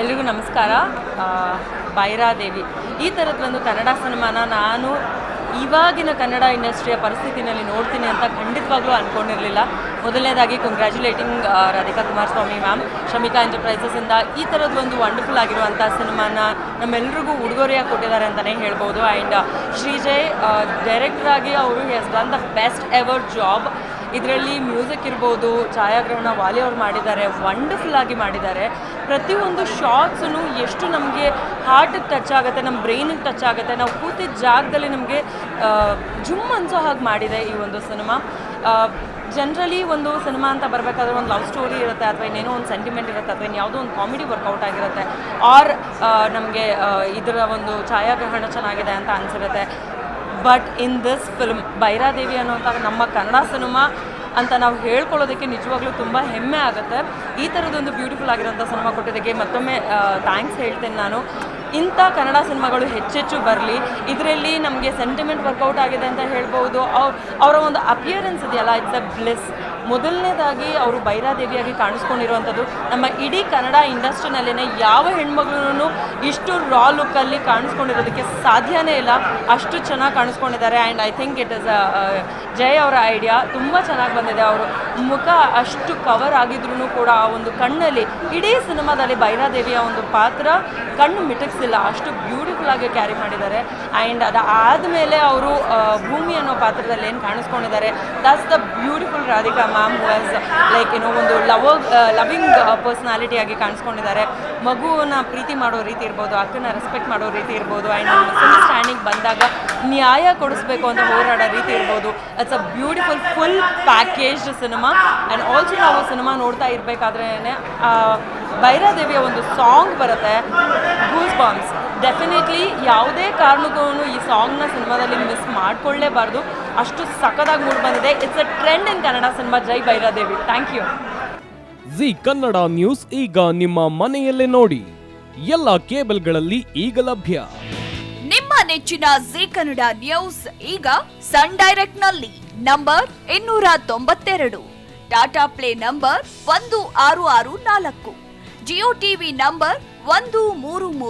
ಎಲ್ರಿಗೂ ನಮಸ್ಕಾರ. ಬೈರಾದೇವಿ ಈ ಥರದ್ದು ಒಂದು ಕನ್ನಡ ಸಿನಿಮಾನ ನಾನು ಇವಾಗಿನ ಕನ್ನಡ ಇಂಡಸ್ಟ್ರಿಯ ಪರಿಸ್ಥಿತಿನಲ್ಲಿ ನೋಡ್ತೀನಿ ಅಂತ ಖಂಡಿತವಾಗ್ಲೂ ಅಂದ್ಕೊಂಡಿರಲಿಲ್ಲ ಮೊದಲನೇದಾಗಿ ಕಂಗ್ರ್ಯಾಚುಲೇಟಿಂಗ್ ರಾಧಿಕಾ ಕುಮಾರಸ್ವಾಮಿ ಮ್ಯಾಮ್ ಶಮಿಕಾ ಎಂಟರ್ಪ್ರೈಸಸ್ಸಿಂದ ಈ ಥರದ್ದು ಒಂದು ವಂಡರ್ಫುಲ್ ಆಗಿರುವಂಥ ಸಿನಿಮಾನ ನಮ್ಮೆಲ್ರಿಗೂ ಉಡುಗೊರೆಯಾಗಿ ಕೊಟ್ಟಿದ್ದಾರೆ ಅಂತಲೇ ಹೇಳ್ಬೋದು. ಆ್ಯಂಡ್ ಶ್ರೀಜಯ್ ಡೈರೆಕ್ಟರ್ ಆಗಿ ಅವರು he's done the best ever job ಇದರಲ್ಲಿ ಮ್ಯೂಸಿಕ್ ಇರ್ಬೋದು, ಛಾಯಾಗ್ರಹಣ ವಾಲಿ ಅವ್ರು ಮಾಡಿದ್ದಾರೆ ವಂಡರ್ಫುಲ್ ಆಗಿ ಮಾಡಿದ್ದಾರೆ. ಪ್ರತಿಯೊಂದು ಶಾರ್ಟ್ಸೂ ಎಷ್ಟು ನಮಗೆ ಹಾರ್ಟಿಗೆ ಟಚ್ ಆಗುತ್ತೆ ನಮ್ಮ ಬ್ರೈನಿಗೆ ಟಚ್ ಆಗುತ್ತೆ, ನಾವು ಕೂತಿದ್ದ ಜಾಗದಲ್ಲಿ ನಮಗೆ ಜುಮ್ ಅನ್ಸೋ ಹಾಗೆ ಮಾಡಿದೆ ಈ ಒಂದು ಸಿನಿಮಾ ಜನ್ರಲಿ ಒಂದು ಸಿನಿಮಾ ಅಂತ ಬರಬೇಕಾದ್ರೆ ಒಂದು ಲವ್ ಸ್ಟೋರಿ ಇರುತ್ತೆ ಅಥವಾ ಇನ್ನೇನೋ ಒಂದು ಸೆಂಟಿಮೆಂಟ್ ಇರುತ್ತೆ ಅಥವಾ ಯಾವುದೋ ಒಂದು ಕಾಮಿಡಿ ವರ್ಕೌಟ್ ಆಗಿರುತ್ತೆ. ಆರ್ ನಮಗೆ ಇದರ ಒಂದು ಛಾಯಾಗ್ರಹಣ ಚೆನ್ನಾಗಿದೆ ಅಂತ ಅನಿಸಿರುತ್ತೆ. But in this film Bhairadevi ಅನ್ನೋಂಥ ನಮ್ಮ ಕನ್ನಡ ಸಿನಿಮಾ ಅಂತ ನಾವು ಹೇಳ್ಕೊಳ್ಳೋದಕ್ಕೆ ನಿಜವಾಗ್ಲೂ ತುಂಬ ಹೆಮ್ಮೆ ಆಗುತ್ತೆ. ಈ ಥರದೊಂದು ಬ್ಯೂಟಿಫುಲ್ ಆಗಿರೋಂಥ ಸಿನಿಮಾ ಕೊಟ್ಟಿದ್ದಕ್ಕೆ ಮತ್ತೊಮ್ಮೆ ಥ್ಯಾಂಕ್ಸ್ ಹೇಳ್ತೇನೆ ನಾನು. ಇಂಥ ಕನ್ನಡ ಸಿನಿಮಾಗಳು ಹೆಚ್ಚೆಚ್ಚು ಬರಲಿ. ಇದರಲ್ಲಿ ನಮಗೆ ಸೆಂಟಿಮೆಂಟ್ ವರ್ಕೌಟ್ ಆಗಿದೆ ಅಂತ ಹೇಳ್ಬೋದು. ಅವ್ರ ಅವರ ಒಂದು ಅಪಿಯರೆನ್ಸ್ ಇದೆಯಲ್ಲ ಇಟ್ಸ್ ಅ ಬ್ಲೆಸ್ ಮೊದಲನೇದಾಗಿ ಅವರು ಬೈರಾದೇವಿಯಾಗಿ ಕಾಣಿಸ್ಕೊಂಡಿರುವಂಥದ್ದು. ನಮ್ಮ ಇಡೀ ಕನ್ನಡ ಇಂಡಸ್ಟ್ರಿನಲ್ಲೇ ಯಾವ ಹೆಣ್ಮಗಳೂ ಇಷ್ಟು ರಾ ಲುಕ್ಕಲ್ಲಿ ಕಾಣಿಸ್ಕೊಂಡಿರೋದಕ್ಕೆ ಸಾಧ್ಯನೇ ಇಲ್ಲ. ಅಷ್ಟು ಚೆನ್ನಾಗಿ ಕಾಣಿಸ್ಕೊಂಡಿದ್ದಾರೆ. And I think it is a Jaya ಅವರ ಐಡಿಯಾ ತುಂಬ ಚೆನ್ನಾಗಿ ಬಂದಿದೆ. ಅವರು ಮುಖ ಅಷ್ಟು ಕವರ್ ಆಗಿದ್ರೂ ಕೂಡ ಆ ಒಂದು ಕಣ್ಣಲ್ಲಿ, ಇಡೀ ಸಿನಿಮಾದಲ್ಲಿ ಬೈರಾದೇವಿಯ ಒಂದು ಪಾತ್ರ ಕಣ್ಣು ಮಿಟಕ್ಸಿಲ್ಲ. ಅಷ್ಟು ಬ್ಯೂಟಿಫುಲ್ ಆಗಿ ಕ್ಯಾರಿ ಮಾಡಿದ್ದಾರೆ. ಆ್ಯಂಡ್ ಅದು ಆದಮೇಲೆ ಅವರು ಭೂಮಿ ಅನ್ನೋ ಪಾತ್ರದಲ್ಲಿ ಏನು ಕಾಣಿಸ್ಕೊಂಡಿದ್ದಾರೆ? That's the beautiful Radhika ma'am was like ಏನೋ ಒಂದು ಲವ್ ಲವಿಂಗ್ ಪರ್ಸ್ನಾಲಿಟಿ ಆಗಿ ಕಾಣಿಸ್ಕೊಂಡಿದ್ದಾರೆ. ಮಗುವನ್ನ ಪ್ರೀತಿ ಮಾಡೋ ರೀತಿ ಇರ್ಬೋದು, ಅಕ್ಕನ ರೆಸ್ಪೆಕ್ಟ್ ಮಾಡೋ ರೀತಿ ಇರ್ಬೋದು ಆ್ಯಂಡ್ ಮಿಸ್ಅಂಡರ್ಸ್ಟ್ಯಾಂಡಿಂಗ್ ಬಂದಾಗ ನ್ಯಾಯ ಕೊಡಿಸ್ಬೇಕು ಅಂತ ಹೋರಾಡೋ ರೀತಿ ಇರ್ಬೋದು. It's a beautiful full packaged cinema and also ನಾವು ಸಿನಿಮಾ ನೋಡ್ತಾ ಇರಬೇಕಾದ್ರೇ ಭೈರಾದೇವಿಯ ಒಂದು ಸಾಂಗ್ ಬರುತ್ತೆ ಗೂಸ್ ಬಾಂಬ್ಸ್ ಡೆಫಿನೆಟ್ಲಿ ಯಾವುದೇ ಕಾರಣಕ್ಕೂ ಈ ಸಾಂಗ್ನ ಸಿನಿಮಾದಲ್ಲಿ ಮಿಸ್ ಮಾಡ್ಕೊಳ್ಳೇಬಾರ್ದು. ಅಷ್ಟು ಸಖತ್ತಾಗಿ ಮೂಡ್ ಬಂದಿದೆ. It's a trend in Kannada cinema Jai Bhairadevi thank you Zee Kannada news ಈಗ ನಿಮ್ಮ ಮನೆಯಲ್ಲೇ ನೋಡಿ. ಎಲ್ಲ ಕೇಬಲ್ಗಳಲ್ಲಿ ಈಗ ಲಭ್ಯ. ನಿಮ್ಮ ನೆಚ್ಚಿನ ಜಿ ಕನ್ನಡ ನ್ಯೂಸ್ ಈಗ ಸನ್ ಡೈರೆಕ್ಟ್ನಲ್ಲಿ ನಂಬರ್ ಇನ್ನೂರ ತೊಂಬತ್ತೆರಡು ಟಾಟಾ ಪ್ಲೇ ನಂಬರ್ ಒಂದು ಆರು ಆರು ನಾಲ್ಕು. ಜಿಯೋ ಟಿವಿ ನಂಬರ್ ಒಂದು ಮೂರು ಮೂರು.